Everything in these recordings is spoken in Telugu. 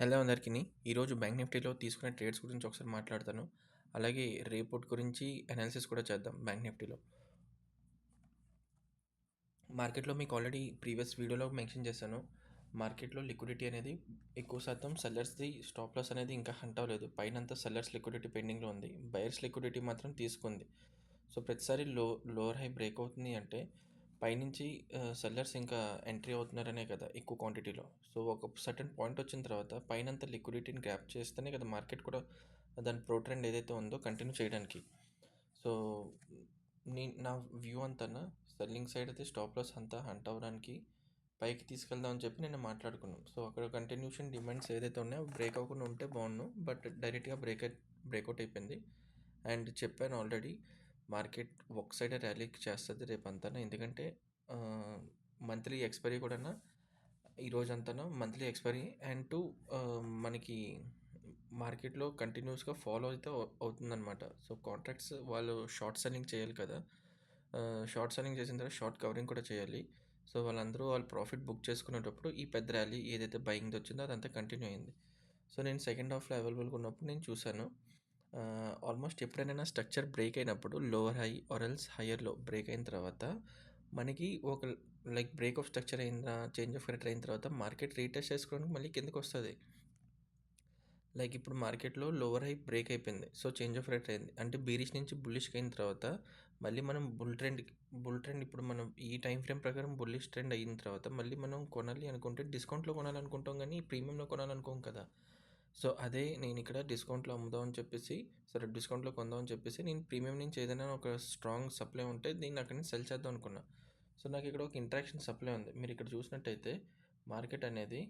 హలో అందరికీ ఈరోజు బ్యాంక్ నిఫ్టీలో తీసుకునే ట్రేడ్స్ గురించి ఒకసారి మాట్లాడతాను. అలాగే రేపోర్ట్ గురించి అనాలిసిస్ కూడా చేద్దాం బ్యాంక్ నిఫ్టీలో. మార్కెట్‌లో మీకు ఆల్రెడీ ప్రీవియస్ వీడియోలో మెన్షన్ చేశాను. మార్కెట్‌లో లిక్విడిటీ అనేది ఎక్కువ శాతం సెల్లర్స్‌ది స్టాప్ లాస్ అనేది ఇంకా హంట్ అవ్వలేదు. పైనంతా సెల్లర్స్ లిక్విడిటీ పెండింగ్‌లో ఉంది. బయర్స్ లిక్విడిటీ మాత్రం తీసుకుంది. సో, ప్రతిసారి లో లోవర్ హై బ్రేక్ అవుతుంది అంటే పైనుంచి సెల్లర్స్ ఇంకా ఎంట్రీ అవుతున్నారనే కదా ఎక్కువ క్వాంటిటీలో. సో, ఒక సర్టెన్ పాయింట్ వచ్చిన తర్వాత పైనంత లిక్విడిటీని గ్యాప్ చేస్తేనే కదా మార్కెట్ కూడా దాని ప్రో ట్రెండ్ ఏదైతే ఉందో కంటిన్యూ చేయడానికి. సో, నీ నా వ్యూ అంతా సెల్లింగ్ సైడ్ అయితే స్టాప్ లాస్ అంతా హంట్ అవ్వడానికి పైకి తీసుకెళ్దాం అని చెప్పి నేను మాట్లాడుకున్నాను సో, అక్కడ కంటిన్యూషన్ డిమాండ్స్ ఏదైతే ఉన్నాయో బ్రేక్ అవ్వకుండా ఉంటే బాగున్నాను బట్ డైరెక్ట్‌గా బ్రేక్ బ్రేక్అవుట్ అయిపోయింది. అండ్ చెప్పాను ఆల్రెడీ మార్కెట్ ఒక సైడ్ ర్యాలీ రేపు రేపంతాన. ఎందుకంటే మంత్లీ ఎక్స్‌పైరీ కూడాను ఈరోజంతాను మంత్లీ ఎక్స్‌పైరీ అండ్ టూ మనకి మార్కెట్‌లో కంటిన్యూస్గా ఫాలో అయితే అవుతుందన్నమాట అవుతుందనమాట. సో, కాంట్రాక్ట్స్ వాళ్ళు షార్ట్ సెల్లింగ్ చేయాలి కదా! షార్ట్ సెల్లింగ్ చేసిన తర్వాత షార్ట్ కవరింగ్ కూడా చేయాలి. సో, వాళ్ళందరూ వాళ్ళు ప్రాఫిట్ బుక్ చేసుకునేటప్పుడు ఈ పెద్ద ర్యాలీ ఏదైతే బయింగ్‌ది వచ్చిందో అదంతా కంటిన్యూ అయింది. సో, నేను సెకండ్ హాఫ్‌లో అవైలబుల్‌గా ఉన్నప్పుడు నేను చూశాను ఆల్మోస్ట్ ఎప్పుడైనా స్ట్రక్చర్ బ్రేక్ అయినప్పుడు లోవర్ హై ఆర్ ఎల్స్ హయ్యర్లో బ్రేక్ అయిన తర్వాత మనకి ఒక లైక్ బ్రేక్ ఆఫ్ స్ట్రక్చర్ అయిందా చేంజ్ ఆఫ్ క్యారెక్టర్ అయిన తర్వాత మార్కెట్ రీటెస్ట్ చేసుకోవడానికి మళ్ళీ కిందకొస్తది. లైక్ ఇప్పుడు మార్కెట్‌లో లోవర్ హై బ్రేక్ అయిపోయింది. సో, చేంజ్ ఆఫ్ రేట్ అయింది. అంటే బీరిష్ నుంచి బుల్లిష్‌కి అయిన తర్వాత మళ్ళీ మనం బుల్ ట్రెండ్ బుల్ ట్రెండ్ ఇప్పుడు మనం ఈ టైం ఫ్రేమ్ ప్రకారం బుల్లిష్ ట్రెండ్ అయిన తర్వాత మళ్ళీ మనం కొనాలి అనుకుంటే డిస్కౌంట్‌లో కొనాలనుకుంటాం కానీ ప్రీమియంలో కొనాలనుకోం కదా! సో, అదే నేను ఇక్కడ డిస్కౌంట్‌లో అమ్ముదాం అని చెప్పేసి సరే డిస్కౌంట్‌లో కొందాం అని చెప్పేసి నేను ప్రీమియం నుంచి ఏదైనా ఒక స్ట్రాంగ్ సప్లై ఉంటే దీన్ని అక్కడ నుంచి సెల్ చేద్దాం అనుకున్నా. సో, నాకు ఇక్కడ ఒక ఇంట్రాక్షన్ సప్లై ఉంది. మీరు ఇక్కడ చూసినట్టయితే మార్కెట్ అనేది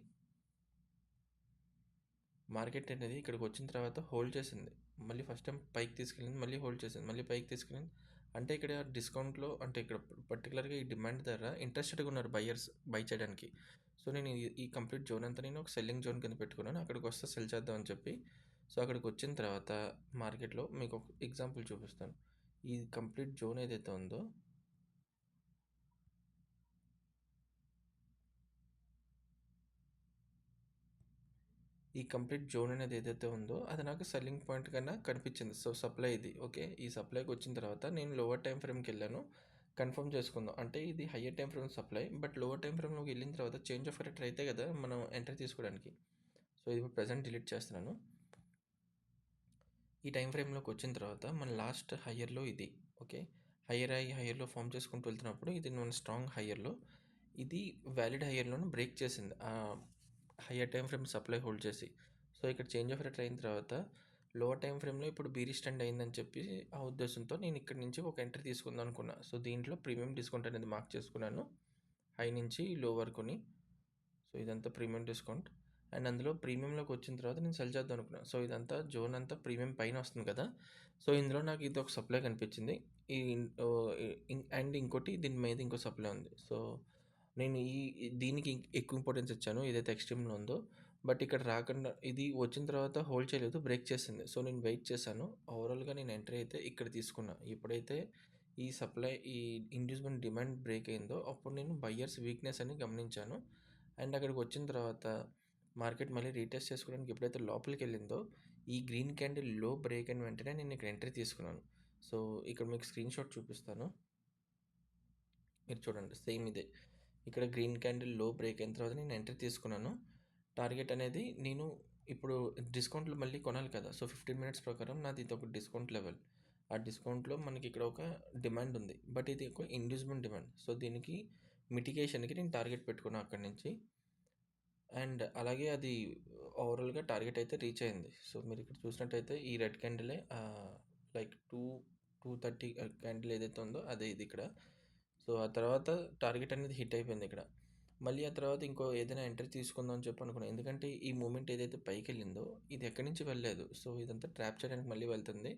మార్కెట్ అనేది ఇక్కడికి వచ్చిన తర్వాత హోల్డ్ చేసింది. మళ్ళీ ఫస్ట్ టైం పైకి తీసుకెళ్ళింది. మళ్ళీ హోల్డ్ చేసింది. మళ్ళీ పైకి తీసుకెళ్ళింది. అంటే ఇక్కడ డిస్కౌంట్‌లో అంటే ఇక్కడ పర్టిక్యులర్‌గా ఈ డిమాండ్ ధర ఇంట్రెస్టెడ్‌గా ఉన్నారు బయర్స్ బై చేయడానికి. సో, నేను ఈ ఈ కంప్లీట్ జోన్ అంతా నేను ఒక సెల్లింగ్ జోన్ కింద పెట్టుకున్నాను. అక్కడికి వస్తే సెల్ చేద్దాం అని చెప్పి. సో, అక్కడికి వచ్చిన తర్వాత మార్కెట్‌లో మీకు ఒక ఎగ్జాంపుల్ చూపిస్తాను. ఈ కంప్లీట్ జోన్ ఏదైతే ఉందో ఈ కంప్లీట్ జోన్ అనేది ఏదైతే ఉందో అది నాకు సెల్లింగ్ పాయింట్ కన్నా కనిపించింది. సో, సప్లై ఇది. ఓకే. ఈ సప్లైకి వచ్చిన తర్వాత నేను లోవర్ టైం ఫ్రేమ్కి వెళ్ళాను కన్ఫర్మ్ చేసుకుందాం. అంటే ఇది higher time frame supply. But lower time ఫ్రేమ్‌లోకి వెళ్ళిన తర్వాత చేంజ్ ఆఫ్ క్యారెక్టర్ అయితే కదా మనం ఎంటర్ తీసుకోవడానికి. సో, ఇది ప్రజెంట్ ప్రెజెంట్ డిలీట్ చేస్తున్నాను. ఈ టైం ఫ్రేమ్‌లోకి వచ్చిన తర్వాత మన లాస్ట్ హయ్యర్‌లో ఇది. ఓకే. హయ్యర్ అయ్యి హయ్యర్‌లో ఫార్మ్ చేసుకుంటూ వెళ్తున్నప్పుడు ఇది మన స్ట్రాంగ్ హయ్యర్‌లో ఇది వ్యాలిడ్ హయ్యర్‌లోను బ్రేక్ చేసింది. Higher time frame supply hold చేసి. సో, ఇక్కడ చేంజ్ ఆఫ్ రేట్ అయిన తర్వాత లోవర్ టైం ఫ్రేమ్‌లో ఇప్పుడు బీరిష్ ట్రెండ్ అయిందని చెప్పి ఆ ఉద్దేశంతో నేను ఇక్కడ నుంచి ఒక ఎంట్రీ తీసుకుందాం అనుకున్నా. సో, దీంట్లో ప్రీమియం డిస్కౌంట్ అనేది మార్క్ చేసుకున్నాను. హై నుంచి లో వరకుని. సో, ఇదంతా ప్రీమియం డిస్కౌంట్. అండ్ అందులో ప్రీమియంలోకి వచ్చిన తర్వాత నేను సెల్ చేద్దాం అనుకున్నా. సో, ఇదంతా జోన్ అంతా ప్రీమియం పైన వస్తుంది కదా! సో, ఇందులో నాకు ఇది ఒక సప్లై కనిపించింది. ఈ అండ్ ఇంకోటి దీని మీద ఇంకో సప్లై ఉంది. సో, నేను ఈ దీనికి ఎక్కువ ఇంపార్టెన్స్ ఇచ్చాను. ఏదైతే ఎక్స్‌ట్రీమ్‌లో ఉందో. బట్ ఇక్కడ రాకుండా ఇది వచ్చిన తర్వాత హోల్డ్ చేయలేదు. బ్రేక్ చేసింది. సో, నేను వెయిట్ చేశాను. ఓవరాల్‌గా నేను ఎంట్రీ అయితే ఇక్కడ తీసుకున్నా. ఎప్పుడైతే ఈ సప్లై ఈ ఇండ్యూస్‌మెంట్ డిమాండ్ బ్రేక్ అయిందో అప్పుడు నేను బయ్యర్స్ వీక్‌నెస్ అని గమనించాను. అండ్ అక్కడికి వచ్చిన తర్వాత మార్కెట్ మళ్ళీ రీటెస్ట్ చేసుకోవడానికి ఎప్పుడైతే లోపలికి వెళ్ళిందో ఈ గ్రీన్ క్యాండిల్లో బ్రేక్ అయిన వెంటనే నేను ఇక్కడ ఎంట్రీ తీసుకున్నాను. సో, ఇక్కడ మీకు స్క్రీన్‌షాట్ చూపిస్తాను. మీరు చూడండి సేమ్ ఇదే. ఇక్కడ గ్రీన్ క్యాండిల్లో బ్రేక్ అయిన తర్వాత నేను ఎంట్రీ తీసుకున్నాను. టార్గెట్ అనేది నేను ఇప్పుడు డిస్కౌంట్లు మళ్ళీ కొనాలి కదా! సో, 15 మినిట్స్ ప్రకారం నాది ఒక డిస్కౌంట్ లెవెల్. ఆ డిస్కౌంట్‌లో మనకి ఇక్కడ ఒక డిమాండ్ ఉంది. బట్ ఇది ఒక ఇండ్యూస్‌మెంట్ డిమాండ్. సో, దీనికి మిటిగేషన్‌కి నేను టార్గెట్ పెట్టుకున్నాను అక్కడి నుంచి. అండ్ అలాగే అది ఓవరాల్‌గా టార్గెట్ అయితే రీచ్ అయింది. సో, మీరు ఇక్కడ చూసినట్టయితే ఈ red క్యాండిలే like two two thirty candle ఏదైతే ఉందో అదే ఇది ఇక్కడ. సో, ఆ తర్వాత టార్గెట్ అనేది హిట్ అయిపోయింది ఇక్కడ. మళ్ళీ ఆ తర్వాత ఇంకో ఏదైనా ఎంట్రీ తీసుకుందాం అని చెప్పి అనుకున్నాను ఎందుకంటే ఈ మూమెంట్ ఏదైతే పైకి వెళ్ళిందో ఇది ఎక్కడి నుంచి వెళ్ళలేదు. సో, ఇదంతా ట్రాప్ చేయడానికి మళ్ళీ వెళ్తుంది.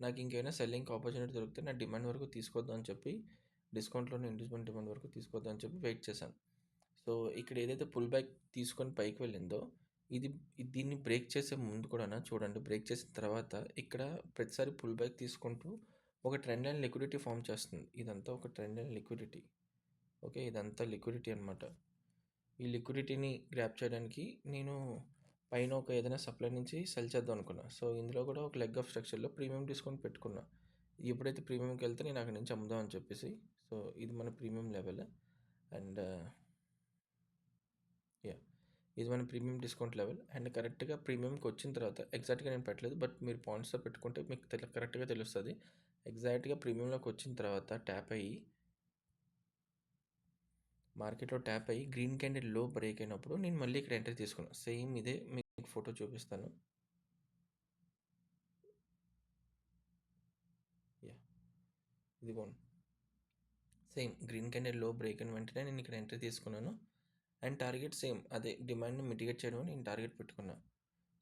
నాకు ఇంకేమైనా సెల్లింగ్ ఆపర్చునిటీ దొరికితే నా డిమాండ్ వరకు తీసుకొద్దాం అని చెప్పి డిస్కౌంట్లోనే ఇండ్యూస్‌మెంట్ డిమాండ్ వరకు తీసుకొద్దాం అని చెప్పి వెయిట్ చేశాను. సో, ఇక్కడ ఏదైతే పుల్ బ్యాక్ తీసుకొని పైకి వెళ్ళిందో ఇది దీన్ని బ్రేక్ చేసే ముందు కూడా చూడండి బ్రేక్ చేసిన తర్వాత ఇక్కడ ప్రతిసారి పుల్ బ్యాక్ తీసుకుంటూ ఒక ట్రెండ్ లైన్ లిక్విడిటీ ఫార్మ్ చేస్తుంది. ఇదంతా ఒక ట్రెండ్ లైన్ లిక్విడిటీ. ఓకే. ఇదంతా లిక్విడిటీ అనమాట. ఈ లిక్విడిటీని గ్రాప్ చేయడానికి నేను పైన ఒక ఏదైనా సప్లై నుంచి సెల్ చేద్దాం అనుకున్నా సో ఇందులో కూడా ఒక లెగ్ ఆఫ్ స్ట్రక్చర్లో ప్రీమియం డిస్కౌంట్ పెట్టుకున్నా ఎప్పుడైతే ప్రీమియంకి వెళ్తే నేను అక్కడి నుంచి అమ్ముదాం అని చెప్పేసి సో ఇది మన ప్రీమియం లెవెల్ అండ్ యా ఇది మన ప్రీమియం డిస్కౌంట్ లెవెల్ అండ్ కరెక్ట్గా ప్రీమియంకి వచ్చిన తర్వాత ఎగ్జాక్ట్గా నేను పెట్టలేదు బట్ మీరు పాయింట్స్తో పెట్టుకుంటే మీకు తెలి కరెక్ట్గా తెలుస్తుంది ఎగ్జాక్ట్గా ప్రీమియంలోకి వచ్చిన తర్వాత ట్యాప్ అయ్యి మార్కెట్లో ట్యాప్ అయ్యి గ్రీన్ క్యాండిల్లో బ్రేక్ అయినప్పుడు నేను మళ్ళీ ఇక్కడ ఎంటర్ తీసుకున్నాను సేమ్ ఇదే మీకు ఫోటో చూపిస్తాను. యా ఇదిగోండి. సేమ్ గ్రీన్ క్యాండిల్లో బ్రేక్ అయిన వెంటనే నేను ఇక్కడ ఎంటర్ తీసుకున్నాను. అండ్ టార్గెట్ సేమ్ అదే డిమాండ్ని మిటిగేట్ చేయడం నేను టార్గెట్ పెట్టుకున్నాను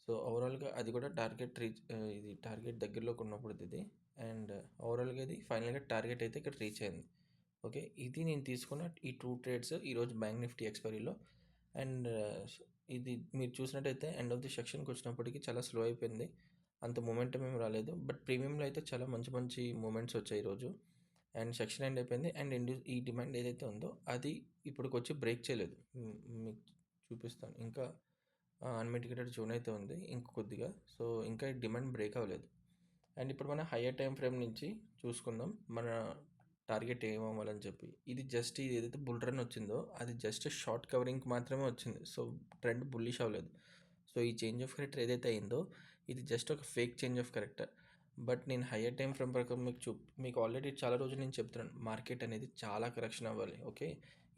సో ఓవరాల్గా అది కూడా టార్గెట్ రీచ్ ఇది టార్గెట్ దగ్గరలోకి ఉన్నప్పుడు ఇది. అండ్ ఓవరాల్గా ఇది ఫైనల్గా టార్గెట్ అయితే ఇక్కడ రీచ్ అయింది. ఓకే ఇది నేను తీసుకున్న ఈ టూ ట్రేడ్స్ ఈరోజు బ్యాంక్ నిఫ్టీ ఎక్స్పైరీలో అండ్ uh, ఇది మీరు చూసినట్టయితే ఎండ్ ఆఫ్ ది సెక్షన్కి వచ్చినప్పటికీ చాలా స్లో అయిపోయింది. అంత మూమెంటం ఏం రాలేదు. బట్ ప్రీమియంలో అయితే చాలా మంచి మంచి మూమెంట్స్ వచ్చాయి ఈరోజు అండ్ సెక్షన్ ఎండ్ అయిపోయింది. అండ్ ఇండి ఈ డిమాండ్ ఏదైతే ఉందో అది ఇప్పటికి వచ్చి బ్రేక్ చేయలేదు మీకు చూపిస్తాను. ఇంకా uh, అన్మెటికేటెడ్ జోన్ అయితే ఉంది. ఇంక కొద్దిగా. సో ఇంకా డిమాండ్ బ్రేక్ అవ్వలేదు. అండ్ ఇప్పుడు మనం హయ్యర్ టైం ఫ్రేమ్ నుంచి చూసుకుందాం. మన టార్గెట్ ఏమవ్వాలని చెప్పి. ఇది జస్ట్ ఇది ఏదైతే బుల్ రన్ వచ్చిందో అది జస్ట్ షార్ట్ కవరింగ్కి మాత్రమే వచ్చింది. సో ట్రెండ్ బుల్లిష్ అవ్వలేదు. సో ఈ చేంజ్ ఆఫ్ కరెక్టర్ ఏదైతే అయిందో ఇది జస్ట్ ఒక fake change of character but నేను హయ్యర్ టైం ఫ్రేమ్ ప్రకారం మీకు చూ మీకు ఆల్రెడీ చాలా రోజులు నేను చెప్తున్నాను. మార్కెట్ అనేది చాలా కరెక్షన్ అవ్వాలి ఓకే?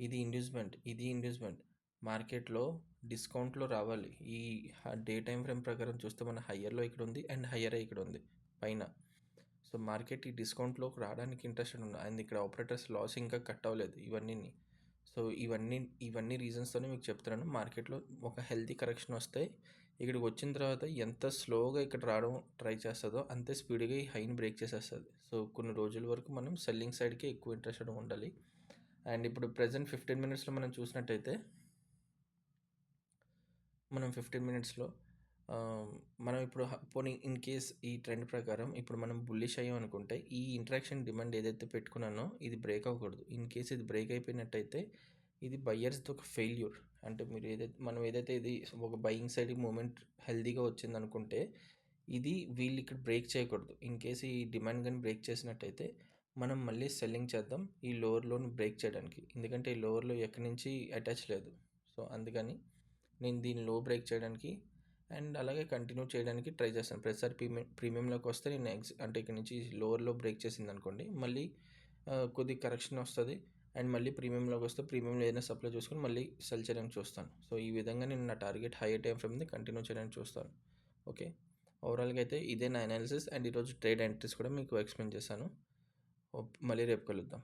ఇది ఇండ్యూస్మెంట్ ఇది ఇండ్యూస్మెంట్. మార్కెట్లో డిస్కౌంట్లో రావాలి. ఈ డే టైం ఫ్రేమ్ ప్రకారం చూస్తే మన హయ్యర్లో ఇక్కడ ఉంది అండ్ హయ్యర్ ఇక్కడ ఉంది. పైన. సో మార్కెట్ ఈ డిస్కౌంట్లోకి రావడానికి ఇంట్రెస్టెడ్ ఉంది అండ్ ఇక్కడ ఆపరేటర్స్ లాస్ ఇంకా కట్ అవ్వలేదు ఇవన్నీ సో ఇవన్నీ ఇవన్నీ రీజన్స్తోనే మీకు చెప్తున్నాను. మార్కెట్లో ఒక హెల్తీ కరెక్షన్ వస్తే ఇక్కడికి వచ్చిన తర్వాత ఎంత స్లోగా ఇక్కడ రావడం ట్రై చేస్తుందో అంతే స్పీడ్గా ఈ హైని బ్రేక్ చేసేస్తుంది. సో కొన్ని రోజుల వరకు మనం సెల్లింగ్ సైడ్కే ఎక్కువ ఇంట్రెస్టెడ్ ఉండాలి. అండ్ ఇప్పుడు ప్రజెంట్ ఫిఫ్టీన్ మినిట్స్లో మనం చూసినట్టయితే మనం ఫిఫ్టీన్ మినిట్స్లో మనం ఇప్పుడు పోనీ ఇన్ కేస్ ఈ ట్రెండ్ ప్రకారం ఇప్పుడు మనం బుల్లిష్ అయ్యాం అనుకుంటే ఈ ఇంట్రాక్షన్ డిమాండ్ ఏదైతే పెట్టుకున్నానో ఇది బ్రేక్ అవ్వకూడదు. ఇన్ కేస్ ఇది బ్రేక్ అయిపోయినట్టయితే ఇది బయ్యర్స్ది ఒక ఫెయిల్యూర్. అంటే మీరు ఏదైతే మనం ఏదైతే ఇది ఒక బయింగ్ సైడ్ మూమెంట్ హెల్దీగా వచ్చింది అనుకుంటే ఇది వీళ్ళు ఇక్కడ బ్రేక్ చేయకూడదు. ఇన్ కేస్ ఈ డిమాండ్ కానీ బ్రేక్ చేసినట్టయితే మనం మళ్ళీ సెల్లింగ్ చేద్దాం ఈ లోవర్లోని బ్రేక్ చేయడానికి. ఎందుకంటే ఈ లోవర్లో ఎక్కడి నుంచి అటాచ్ లేదు. సో అందుకని నేను దీన్ని లో బ్రేక్ చేయడానికి అండ్ అలాగే కంటిన్యూ చేయడానికి ట్రై చేస్తాను. ప్రతిసారి ప్రీమియం ప్రీమియంలోకి వస్తే నేను ఎగ్స్ అంటే ఇక్కడ నుంచి లోవర్లో బ్రేక్ చేసింది అనుకోండి మళ్ళీ కొద్ది కరెక్షన్ వస్తుంది. అండ్ మళ్ళీ ప్రీమియంలోకి వస్తే ప్రీమియంలో ఏదైనా సప్లై చూసుకొని మళ్ళీ సెల్ చేయడానికి చూస్తాను. సో ఈ విధంగా నేను నా టార్గెట్ హై టైం ఫ్రేమ్ని కంటిన్యూ చేయడానికి చూస్తాను. ఓకే? ఓవరాల్గా అయితే ఇదే నా అనాలిసిస్ అండ్ ఈరోజు ట్రేడ్ ఎంట్రీస్ కూడా మీకు ఎక్స్ప్లెయిన్ చేశాను. మళ్ళీ రేపు కలుద్దాం.